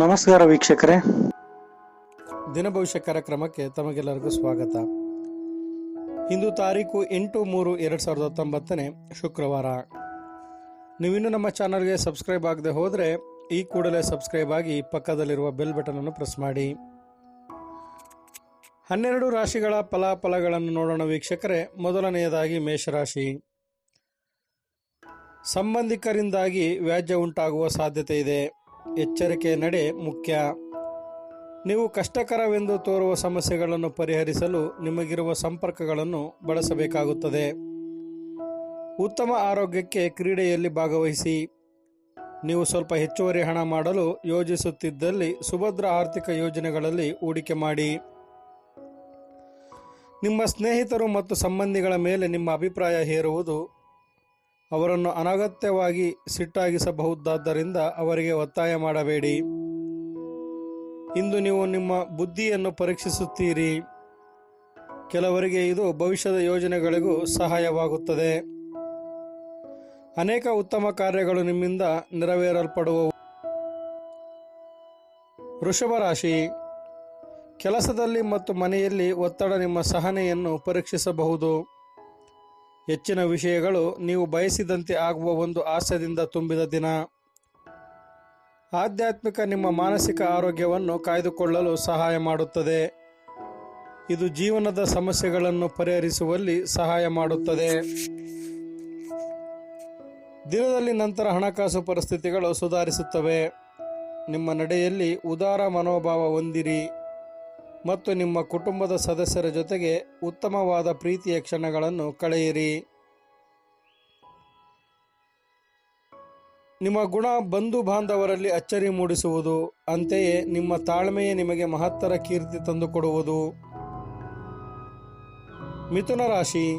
ನಮಸ್ಕಾರ ವೀಕ್ಷಕರೇ. ದಿನ ಭವಿಷ್ಯ ಕಾರ್ಯಕ್ರಮಕ್ಕೆ ತಮಗೆಲ್ಲರಿಗೂ ಸ್ವಾಗತ. ಇಂದು ತಾರೀಕು ಎಂಟು ಮೂರು ಎರಡು ಸಾವಿರದ ಹತ್ತೊಂಬತ್ತನೇ ಶುಕ್ರವಾರ. ನೀವಿನ್ನೂ ನಮ್ಮ ಚಾನಲ್ಗೆ ಸಬ್ಸ್ಕ್ರೈಬ್ ಆಗದೆ ಹೋದರೆ ಈ ಕೂಡಲೇ ಸಬ್ಸ್ಕ್ರೈಬ್ ಆಗಿ ಪಕ್ಕದಲ್ಲಿರುವ ಬೆಲ್ ಬಟನ್ ಅನ್ನು ಪ್ರೆಸ್ ಮಾಡಿ. ಹನ್ನೆರಡು ರಾಶಿಗಳ ಫಲಾಫಲಗಳನ್ನು ನೋಡೋಣ ವೀಕ್ಷಕರೇ. ಮೊದಲನೆಯದಾಗಿ ಮೇಷರಾಶಿ. ಸಂಬಂಧಿಕರಿಂದಾಗಿ ವ್ಯಾಜ್ಯ ಉಂಟಾಗುವ ಸಾಧ್ಯತೆ ಇದೆ. ಎಚ್ಚರಿಕೆ ನಡೆ ಮುಖ್ಯ. ನೀವು ಕಷ್ಟಕರವೆಂದು ತೋರುವ ಸಮಸ್ಯೆಗಳನ್ನು ಪರಿಹರಿಸಲು ನಿಮಗಿರುವ ಸಂಪರ್ಕಗಳನ್ನು ಬಳಸಬೇಕಾಗುತ್ತದೆ. ಉತ್ತಮ ಆರೋಗ್ಯಕ್ಕೆ ಕ್ರೀಡೆಯಲ್ಲಿ ಭಾಗವಹಿಸಿ. ನೀವು ಸ್ವಲ್ಪ ಹೆಚ್ಚುವರಿ ಹಣ ಮಾಡಲು ಯೋಜಿಸುತ್ತಿದ್ದಲ್ಲಿ ಸುಭದ್ರ ಆರ್ಥಿಕ ಯೋಜನೆಗಳಲ್ಲಿ ಹೂಡಿಕೆ ಮಾಡಿ. ನಿಮ್ಮ ಸ್ನೇಹಿತರು ಮತ್ತು ಸಂಬಂಧಿಗಳ ಮೇಲೆ ನಿಮ್ಮ ಅಭಿಪ್ರಾಯ ಹೇರುವುದು ಅವರನ್ನು ಅನಗತ್ಯವಾಗಿ ಸಿಟ್ಟಾಗಿಸಬಹುದಾದ್ದರಿಂದ ಅವರಿಗೆ ಒತ್ತಾಯ ಮಾಡಬೇಡಿ. ಇಂದು ನೀವು ನಿಮ್ಮ ಬುದ್ಧಿಯನ್ನು ಪರೀಕ್ಷಿಸುತ್ತೀರಿ. ಕೆಲವರಿಗೆ ಇದು ಭವಿಷ್ಯದ ಯೋಜನೆಗಳಿಗೂ ಸಹಾಯವಾಗುತ್ತದೆ. ಅನೇಕ ಉತ್ತಮ ಕಾರ್ಯಗಳು ನಿಮ್ಮಿಂದ ನೆರವೇರಲ್ಪಡುವವು. ವೃಷಭ ರಾಶಿ. ಕೆಲಸದಲ್ಲಿ ಮತ್ತು ಮನೆಯಲ್ಲಿ ಒತ್ತಡ ನಿಮ್ಮ ಸಹನೆಯನ್ನು ಪರೀಕ್ಷಿಸಬಹುದು. ಹೆಚ್ಚಿನ ವಿಷಯಗಳು ನೀವು ಬಯಸಿದಂತೆ ಆಗುವ ಒಂದು ಆಸೆದಿಂದ ತುಂಬಿದ ದಿನ. ಆಧ್ಯಾತ್ಮಿಕ ನಿಮ್ಮ ಮಾನಸಿಕ ಆರೋಗ್ಯವನ್ನು ಕಾಯ್ದುಕೊಳ್ಳಲು ಸಹಾಯ ಮಾಡುತ್ತದೆ. ಇದು ಜೀವನದ ಸಮಸ್ಯೆಗಳನ್ನು ಪರಿಹರಿಸುವಲ್ಲಿ ಸಹಾಯ ಮಾಡುತ್ತದೆ. ದಿನದಲ್ಲಿ ನಂತರ ಹಣಕಾಸು ಪರಿಸ್ಥಿತಿಗಳು ಸುಧಾರಿಸುತ್ತವೆ. ನಿಮ್ಮ ನಡೆಯಲ್ಲಿ ಉದಾರ ಮನೋಭಾವ ಹೊಂದಿರಿ. ಮತ್ತು ನಿಮ್ಮ ಕುಟುಂಬದ ಸದಸ್ಯರ ಜೊತೆಗೆ ಉತ್ತಮವಾದ ಪ್ರೀತಿಯ ಕ್ಷಣಗಳನ್ನು ಕಳೆಯಿರಿ. ನಿಮ್ಮ ಗುಣ ಬಂಧು ಬಾಂಧವರಲ್ಲಿ ಅಚ್ಚರಿ ಮೂಡಿಸುವುದು, ಅಂತೆಯೇ ನಿಮ್ಮ ತಾಳ್ಮೆಯೇ ನಿಮಗೆ ಮಹತ್ತರ ಕೀರ್ತಿ ತಂದುಕೊಡುವುದು. ಮಿಥುನ ರಾಶಿ.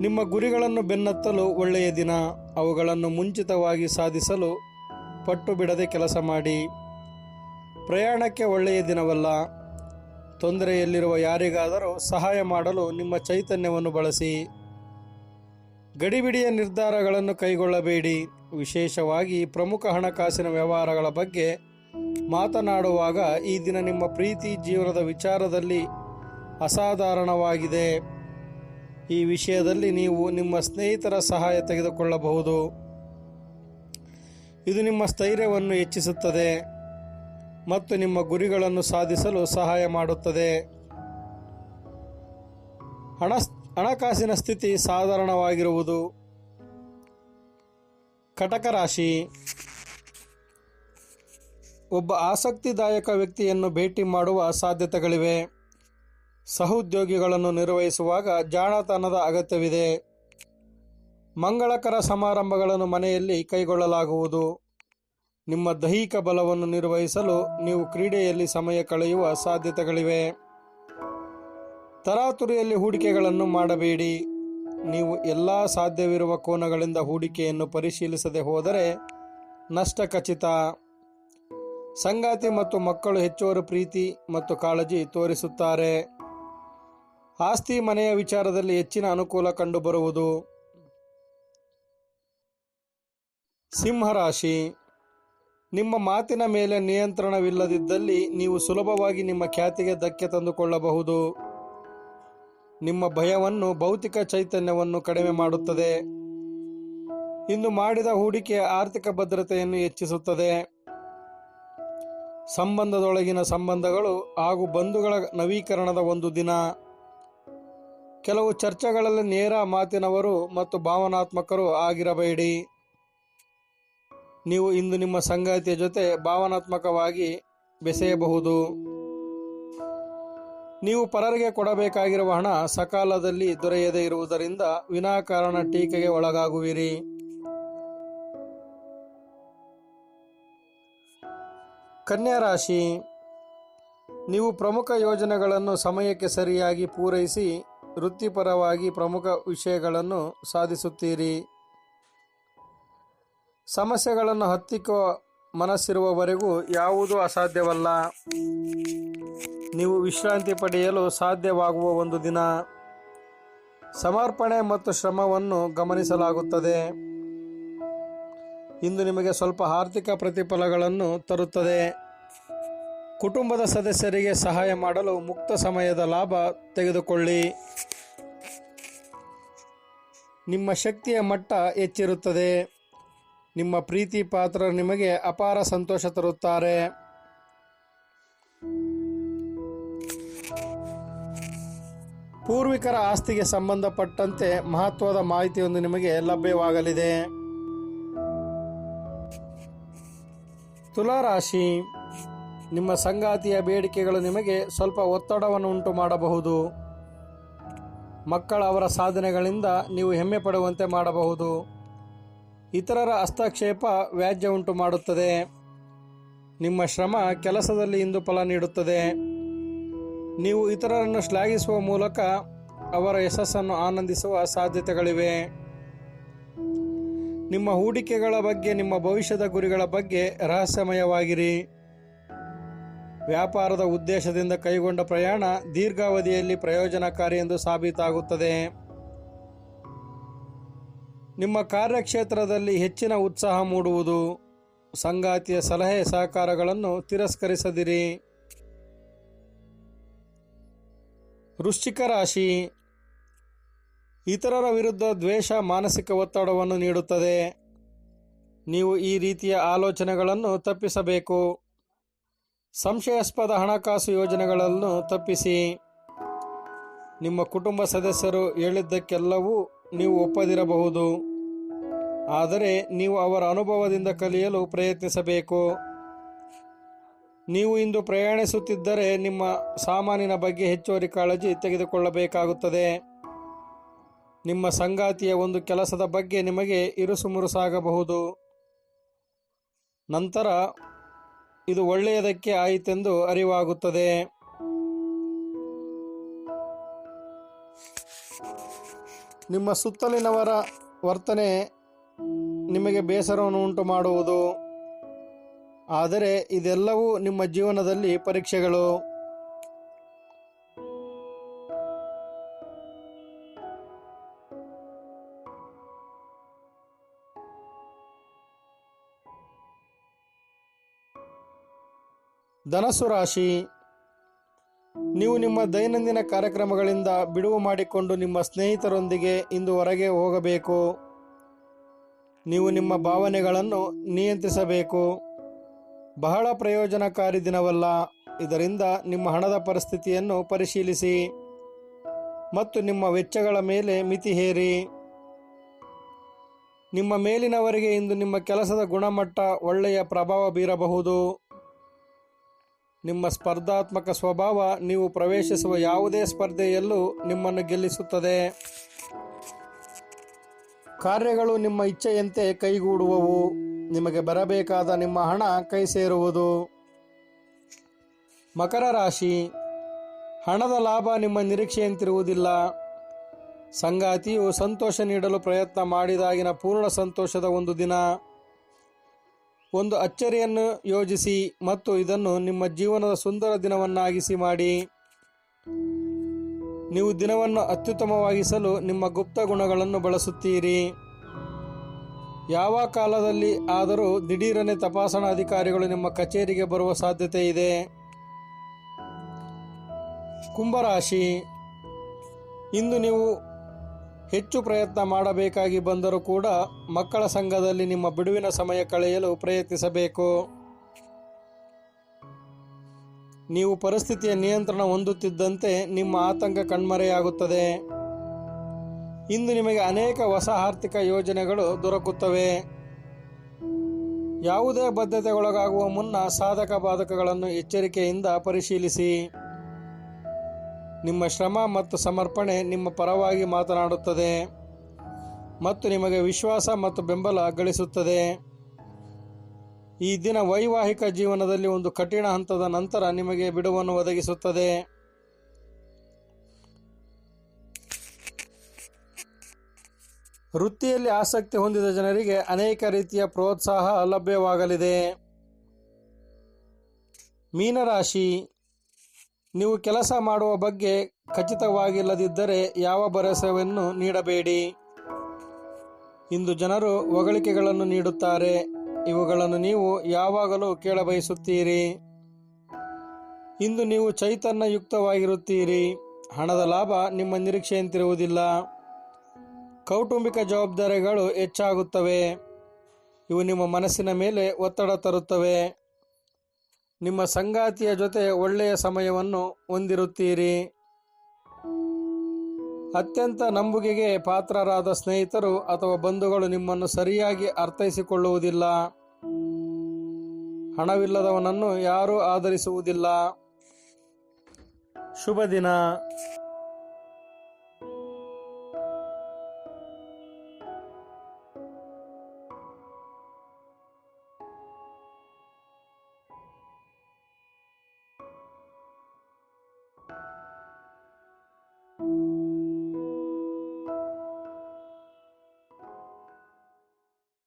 ನಿಮ್ಮ ಗುರಿಗಳನ್ನು ಬೆನ್ನತ್ತಲು ಒಳ್ಳೆಯ ದಿನ, ಅವುಗಳನ್ನು ಮುಂಚಿತವಾಗಿ ಸಾಧಿಸಲು ಪಟ್ಟು ಬಿಡದೆ ಕೆಲಸ ಮಾಡಿ. ಪ್ರಯಾಣಕ್ಕೆ ಒಳ್ಳೆಯ ದಿನವಲ್ಲ. ತೊಂದರೆಯಲ್ಲಿರುವ ಯಾರಿಗಾದರೂ ಸಹಾಯ ಮಾಡಲು ನಿಮ್ಮ ಚೈತನ್ಯವನ್ನು ಬಳಸಿ. ಗಡಿಬಿಡಿಯ ನಿರ್ಧಾರಗಳನ್ನು ಕೈಗೊಳ್ಳಬೇಡಿ. ವಿಶೇಷವಾಗಿ ಪ್ರಮುಖ ಹಣಕಾಸಿನ ವ್ಯವಹಾರಗಳ ಬಗ್ಗೆ ಮಾತನಾಡುವಾಗ ಈ ದಿನ ನಿಮ್ಮ ಪ್ರೀತಿ ಜೀವನದ ವಿಚಾರದಲ್ಲಿ ಅಸಾಧಾರಣವಾಗಿದೆ. ಈ ವಿಷಯದಲ್ಲಿ ನೀವು ನಿಮ್ಮ ಸ್ನೇಹಿತರ ಸಹಾಯ ತೆಗೆದುಕೊಳ್ಳಬಹುದು. ಇದು ನಿಮ್ಮ ಸ್ಥೈರ್ಯವನ್ನು ಹೆಚ್ಚಿಸುತ್ತದೆ. ಮತ್ತು ನಿಮ್ಮ ಗುರಿಗಳನ್ನು ಸಾಧಿಸಲು ಸಹಾಯ ಮಾಡುತ್ತದೆ. ಹಣ, ಹಣಕಾಸಿನ ಸ್ಥಿತಿ ಸಾಧಾರಣವಾಗಿರುವುದು. ಕಟಕ ರಾಶಿ. ಒಬ್ಬ ಆಸಕ್ತಿದಾಯಕ ವ್ಯಕ್ತಿಯನ್ನು ಭೇಟಿ ಮಾಡುವ ಸಾಧ್ಯತೆಗಳಿವೆ. ಸಹೋದ್ಯೋಗಿಗಳನ್ನು ನಿರ್ವಹಿಸುವಾಗ ಜಾಣತನದ ಅಗತ್ಯವಿದೆ. ಮಂಗಳಕರ ಸಮಾರಂಭಗಳನ್ನು ಮನೆಯಲ್ಲಿ ಕೈಗೊಳ್ಳಲಾಗುವುದು. ನಿಮ್ಮ ದೈಹಿಕ ಬಲವನ್ನು ನಿರ್ವಹಿಸಲು ನೀವು ಕ್ರೀಡೆಯಲ್ಲಿ ಸಮಯ ಕಳೆಯುವ ಸಾಧ್ಯತೆಗಳಿವೆ. ತರಾತುರಿಯಲ್ಲಿ ಹೂಡಿಕೆಗಳನ್ನು ಮಾಡಬೇಡಿ. ನೀವು ಎಲ್ಲ ಸಾಧ್ಯವಿರುವ ಕೋನಗಳಿಂದ ಹೂಡಿಕೆಯನ್ನು ಪರಿಶೀಲಿಸದೆ ಹೋದರೆ ನಷ್ಟ ಖಚಿತ. ಸಂಗಾತಿ ಮತ್ತು ಮಕ್ಕಳು ಹೆಚ್ಚುವರಿ ಪ್ರೀತಿ ಮತ್ತು ಕಾಳಜಿ ತೋರಿಸುತ್ತಾರೆ. ಆಸ್ತಿ ಮನೆಯ ವಿಚಾರದಲ್ಲಿ ಹೆಚ್ಚಿನ ಅನುಕೂಲ ಕಂಡುಬರುವುದು. ಸಿಂಹರಾಶಿ ನಿಮ್ಮ ಮಾತಿನ ಮೇಲೆ ನಿಯಂತ್ರಣವಿಲ್ಲದಿದ್ದಲ್ಲಿ ನೀವು ಸುಲಭವಾಗಿ ನಿಮ್ಮ ಖ್ಯಾತಿಗೆ ಧಕ್ಕೆ ತಂದುಕೊಳ್ಳಬಹುದು. ನಿಮ್ಮ ಭಯವನ್ನು ಭೌತಿಕ ಚೈತನ್ಯವನ್ನು ಕಡಿಮೆ ಮಾಡುತ್ತದೆ. ಇನ್ನು ಮಾಡಿದ ಹೂಡಿಕೆ ಆರ್ಥಿಕ ಭದ್ರತೆಯನ್ನು ಹೆಚ್ಚಿಸುತ್ತದೆ. ಸಂಬಂಧದೊಳಗಿನ ಸಂಬಂಧಗಳು ಹಾಗೂ ಬಂಧುಗಳ ನವೀಕರಣದ ಒಂದು ದಿನ. ಕೆಲವು ಚರ್ಚೆಗಳಲ್ಲಿ ನೇರ ಮಾತಿನವರು ಮತ್ತು ಭಾವನಾತ್ಮಕರು ಆಗಿರಬೇಡಿ. ನೀವು ಇಂದು ನಿಮ್ಮ ಸಂಗಾತಿಯ ಜೊತೆ ಭಾವನಾತ್ಮಕವಾಗಿ ಬೆಸೆಯಬಹುದು. ನೀವು ಪರರಿಗೆ ಕೊಡಬೇಕಾಗಿರುವ ಹಣ ಸಕಾಲದಲ್ಲಿ ದೊರೆಯದೇ ಇರುವುದರಿಂದ ವಿನಾಕಾರಣ ಟೀಕೆಗೆ ಒಳಗಾಗುವಿರಿ. ಕನ್ಯಾ ರಾಶಿ, ನೀವು ಪ್ರಮುಖ ಯೋಜನೆಗಳನ್ನು ಸಮಯಕ್ಕೆ ಸರಿಯಾಗಿ ಪೂರೈಸಿ ವೃತ್ತಿಪರವಾಗಿ ಪ್ರಮುಖ ವಿಷಯಗಳನ್ನು ಸಾಧಿಸುತ್ತೀರಿ. ಸಮಸ್ಯೆಗಳನ್ನು ಹತ್ತಿಕ್ಕೋ ಮನಸ್ಸಿರುವವರೆಗೂ ಯಾವುದೂ ಅಸಾಧ್ಯವಲ್ಲ. ನೀವು ವಿಶ್ರಾಂತಿ ಪಡೆಯಲು ಸಾಧ್ಯವಾಗುವ ಒಂದು ದಿನ. ಸಮರ್ಪಣೆ ಮತ್ತು ಶ್ರಮವನ್ನು ಗಮನಿಸಲಾಗುತ್ತದೆ. ಇಂದು ನಿಮಗೆ ಸ್ವಲ್ಪ ಆರ್ಥಿಕ ಪ್ರತಿಫಲಗಳನ್ನು ತರುತ್ತದೆ. ಕುಟುಂಬದ ಸದಸ್ಯರಿಗೆ ಸಹಾಯ ಮಾಡಲು ಮುಕ್ತ ಸಮಯದ ಲಾಭ ತೆಗೆದುಕೊಳ್ಳಿ. ನಿಮ್ಮ ಶಕ್ತಿಯ ಮಟ್ಟ ಹೆಚ್ಚಿರುತ್ತದೆ. ನಿಮ್ಮ ಪ್ರೀತಿ ಪಾತ್ರರು ನಿಮಗೆ ಅಪಾರ ಸಂತೋಷ ತರುತ್ತಾರೆ. ಪೂರ್ವಿಕರ ಆಸ್ತಿಗೆ ಸಂಬಂಧಪಟ್ಟಂತೆ ಮಹತ್ವದ ಮಾಹಿತಿಯೊಂದು ನಿಮಗೆ ಲಭ್ಯವಾಗಲಿದೆ. ತುಲಾರಾಶಿ, ನಿಮ್ಮ ಸಂಗಾತಿಯ ಬೇಡಿಕೆಗಳು ನಿಮಗೆ ಸ್ವಲ್ಪ ಒತ್ತಡವನ್ನು ಉಂಟು ಮಾಡಬಹುದು. ಮಕ್ಕಳ ಅವರ ಸಾಧನೆಗಳಿಂದ ನೀವು ಹೆಮ್ಮೆ ಪಡುವಂತೆ ಮಾಡಬಹುದು. ಇತರರ ಹಸ್ತಕ್ಷೇಪ ವ್ಯಾಜ್ಯ ಉಂಟು ಮಾಡುತ್ತದೆ. ನಿಮ್ಮ ಶ್ರಮ ಕೆಲಸದಲ್ಲಿ ಇಂದು ಫಲ ನೀಡುತ್ತದೆ. ನೀವು ಇತರರನ್ನು ಶ್ಲಾಘಿಸುವ ಮೂಲಕ ಅವರ ಯಶಸ್ಸನ್ನು ಆನಂದಿಸುವ ಸಾಧ್ಯತೆಗಳಿವೆ. ನಿಮ್ಮ ಹೂಡಿಕೆಗಳ ಬಗ್ಗೆ, ನಿಮ್ಮ ಭವಿಷ್ಯದ ಗುರಿಗಳ ಬಗ್ಗೆ ರಹಸ್ಯಮಯವಾಗಿರಿ. ವ್ಯಾಪಾರದ ಉದ್ದೇಶದಿಂದ ಕೈಗೊಂಡ ಪ್ರಯಾಣ ದೀರ್ಘಾವಧಿಯಲ್ಲಿ ಪ್ರಯೋಜನಕಾರಿ ಎಂದು ಸಾಬೀತಾಗುತ್ತದೆ. ನಿಮ್ಮ ಕಾರ್ಯಕ್ಷೇತ್ರದಲ್ಲಿ ಹೆಚ್ಚಿನ ಉತ್ಸಾಹ ಮೂಡುವುದು. ಸಂಗಾತಿಯ ಸಲಹೆ ಸಹಕಾರಗಳನ್ನು ತಿರಸ್ಕರಿಸದಿರಿ. ವೃಶ್ಚಿಕ ರಾಶಿ. ಇತರರ ವಿರುದ್ಧ ದ್ವೇಷ ಮಾನಸಿಕ ಒತ್ತಡವನ್ನು ನೀಡುತ್ತದೆ. ನೀವು ಈ ರೀತಿಯ ಆಲೋಚನೆಗಳನ್ನು ತಪ್ಪಿಸಬೇಕು. ಸಂಶಯಾಸ್ಪದ ಹಣಕಾಸು ಯೋಜನೆಗಳನ್ನು ತಪ್ಪಿಸಿ. ನಿಮ್ಮ ಕುಟುಂಬ ಸದಸ್ಯರು ಹೇಳಿದ್ದಕ್ಕೆಲ್ಲವೂ ನೀವು ಒಪ್ಪದಿರಬಹುದು. ಆದರೆ ನೀವು ಅವರ ಅನುಭವದಿಂದ ಕಲಿಯಲು ಪ್ರಯತ್ನಿಸಬೇಕು. ನೀವು ಇಂದು ಪ್ರಯಾಣಿಸುತ್ತಿದ್ದರೆ ನಿಮ್ಮ ಸಾಮಾನಿನ ಬಗ್ಗೆ ಹೆಚ್ಚುವರಿ ಕಾಳಜಿ ತೆಗೆದುಕೊಳ್ಳಬೇಕಾಗುತ್ತದೆ. ನಿಮ್ಮ ಸಂಗಾತಿಯ ಒಂದು ಕೆಲಸದ ಬಗ್ಗೆ ನಿಮಗೆ ಇರುಸುಮುರುಸಾಗಬಹುದು. ನಂತರ ಇದು ಒಳ್ಳೆಯದಕ್ಕೆ ಆಯಿತೆಂದು ಅರಿವಾಗುತ್ತದೆ. ನಿಮ್ಮ ಸುತ್ತಲಿನವರ ವರ್ತನೆ ನಿಮಗೆ ಬೇಸರವನ್ನು ಉಂಟು ಮಾಡುವುದು. ಆದರೆ ಇದೆಲ್ಲವೂ ನಿಮ್ಮ ಜೀವನದಲ್ಲಿ ಪರೀಕ್ಷೆಗಳು. ಧನಸ್ಸು ರಾಶಿ. ನೀವು ನಿಮ್ಮ ದೈನಂದಿನ ಕಾರ್ಯಕ್ರಮಗಳಿಂದ ಬಿಡುವು ಮಾಡಿಕೊಂಡು ನಿಮ್ಮ ಸ್ನೇಹಿತರೊಂದಿಗೆ ಇಂದು ಹೊರಗೆ ಹೋಗಬೇಕು. ನೀವು ನಿಮ್ಮ ಭಾವನೆಗಳನ್ನು ನಿಯಂತ್ರಿಸಬೇಕು. ಬಹಳ ಪ್ರಯೋಜನಕಾರಿ ದಿನವಲ್ಲ. ಇದರಿಂದ ನಿಮ್ಮ ಹಣದ ಪರಿಸ್ಥಿತಿಯನ್ನು ಪರಿಶೀಲಿಸಿ ಮತ್ತು ನಿಮ್ಮ ವೆಚ್ಚಗಳ ಮೇಲೆ ಮಿತಿ ಹೇರಿ. ನಿಮ್ಮ ಮೇಲಿನವರಿಗೆ ಇಂದು ನಿಮ್ಮ ಕೆಲಸದ ಗುಣಮಟ್ಟ ಒಳ್ಳೆಯ ಪ್ರಭಾವ ಬೀರಬಹುದು. ನಿಮ್ಮ ಸ್ಪರ್ಧಾತ್ಮಕ ಸ್ವಭಾವ ನೀವು ಪ್ರವೇಶಿಸುವ ಯಾವುದೇ ಸ್ಪರ್ಧೆಯಲ್ಲೂ ನಿಮ್ಮನ್ನು ಗೆಲ್ಲಿಸುತ್ತದೆ. ಕಾರ್ಯಗಳು ನಿಮ್ಮ ಇಚ್ಛೆಯಂತೆ ಕೈಗೂಡುವವು. ನಿಮಗೆ ಬರಬೇಕಾದ ನಿಮ್ಮ ಹಣ ಕೈ ಸೇರುವುದು ಮಕರ ರಾಶಿ. ಹಣದ ಲಾಭ ನಿಮ್ಮ ನಿರೀಕ್ಷೆಯಂತಿರುವುದಿಲ್ಲ. ಸಂಗಾತಿಯು ಸಂತೋಷ ನೀಡಲು ಪ್ರಯತ್ನ ಮಾಡಿದಾಗಿನ ಪೂರ್ಣ ಸಂತೋಷದ ಒಂದು ದಿನ. ಒಂದು ಅಚ್ಚರಿಯನ್ನು ಯೋಜಿಸಿ ಮತ್ತು ಇದನ್ನು ನಿಮ್ಮ ಜೀವನದ ಸುಂದರ ದಿನವನ್ನಾಗಿಸಿ ಮಾಡಿ. ನೀವು ದಿನವನ್ನು ಅತ್ಯುತ್ತಮವಾಗಿಸಲು ನಿಮ್ಮ ಗುಪ್ತ ಗುಣಗಳನ್ನು ಬಳಸುತ್ತೀರಿ. ಯಾವ ಕಾಲದಲ್ಲಿ ಆದರೂ ದಿಢೀರನೆ ತಪಾಸಣಾ ಅಧಿಕಾರಿಗಳು ನಿಮ್ಮ ಕಚೇರಿಗೆ ಬರುವ ಸಾಧ್ಯತೆ ಇದೆ. ಕುಂಭರಾಶಿ. ಇಂದು ನೀವು ಹೆಚ್ಚು ಪ್ರಯತ್ನ ಮಾಡಬೇಕಾಗಿ ಬಂದರೂ ಕೂಡ ಮಕ್ಕಳ ಸಂಘದಲ್ಲಿ ನಿಮ್ಮ ಬಿಡುವಿನ ಸಮಯ ಕಳೆಯಲು ಪ್ರಯತ್ನಿಸಬೇಕು. ನೀವು ಪರಿಸ್ಥಿತಿಯ ನಿಯಂತ್ರಣ ಹೊಂದುತ್ತಿದ್ದಂತೆ ನಿಮ್ಮ ಆತಂಕ ಕಣ್ಮರೆಯಾಗುತ್ತದೆ. ಇಂದು ನಿಮಗೆ ಅನೇಕ ಹೊಸ ಆರ್ಥಿಕ ಯೋಜನೆಗಳು ದೊರಕುತ್ತವೆ. ಯಾವುದೇ ಬದ್ಧತೆಗೊಳಗಾಗುವ ಮುನ್ನ ಸಾಧಕ ಬಾಧಕಗಳನ್ನು ಎಚ್ಚರಿಕೆಯಿಂದ ಪರಿಶೀಲಿಸಿ. ನಿಮ್ಮ ಶ್ರಮ ಮತ್ತು ಸಮರ್ಪಣೆ ನಿಮ್ಮ ಪರವಾಗಿ ಮಾತನಾಡುತ್ತದೆ ಮತ್ತು ನಿಮಗೆ ವಿಶ್ವಾಸ ಮತ್ತು ಬೆಂಬಲ ಗಳಿಸುತ್ತದೆ. ಈ ದಿನ ವೈವಾಹಿಕ ಜೀವನದಲ್ಲಿ ಒಂದು ಕಠಿಣ ಹಂತದ ನಂತರ ನಿಮಗೆ ಬಿಡುವನ್ನು ಒದಗಿಸುತ್ತದೆ. ವೃತ್ತಿಯಲ್ಲಿ ಆಸಕ್ತಿ ಹೊಂದಿದ ಜನರಿಗೆ ಅನೇಕ ರೀತಿಯ ಪ್ರೋತ್ಸಾಹ ಲಭ್ಯವಾಗಲಿದೆ. ಮೀನರಾಶಿ, ನೀವು ಕೆಲಸ ಮಾಡುವ ಬಗ್ಗೆ ಖಚಿತವಾಗಿಲ್ಲದಿದ್ದರೆ ಯಾವ ಭರವಸೆಯನ್ನು ನೀಡಬೇಡಿ. ಇಂದು ಜನರು ಹೊಗಳಿಕೆಗಳನ್ನು ನೀಡುತ್ತಾರೆ. ಇವುಗಳನ್ನು ನೀವು ಯಾವಾಗಲೂ ಕೇಳಬಯಸುತ್ತೀರಿ. ಇಂದು ನೀವು ಚೈತನ್ಯಯುಕ್ತವಾಗಿರುತ್ತೀರಿ. ಹಣದ ಲಾಭ ನಿಮ್ಮ ನಿರೀಕ್ಷೆಯಂತಿರುವುದಿಲ್ಲ. ಕೌಟುಂಬಿಕ ಜವಾಬ್ದಾರಿಗಳು ಹೆಚ್ಚಾಗುತ್ತವೆ. ಇವು ನಿಮ್ಮ ಮನಸ್ಸಿನ ಮೇಲೆ ಒತ್ತಡ ತರುತ್ತವೆ. ನಿಮ್ಮ ಸಂಗಾತಿಯ ಜೊತೆ ಒಳ್ಳೆಯ ಸಮಯವನ್ನು ಹೊಂದಿರುತ್ತೀರಿ. ಅತ್ಯಂತ ನಂಬುಗೆಗೆ ಪಾತ್ರರಾದ ಸ್ನೇಹಿತರು ಅಥವಾ ಬಂಧುಗಳು ನಿಮ್ಮನ್ನು ಸರಿಯಾಗಿ ಅರ್ಥೈಸಿಕೊಳ್ಳುವುದಿಲ್ಲ. ಹಣವಿಲ್ಲದವನನ್ನು ಯಾರೂ ಆಧರಿಸುವುದಿಲ್ಲ. ಶುಭ ದಿನ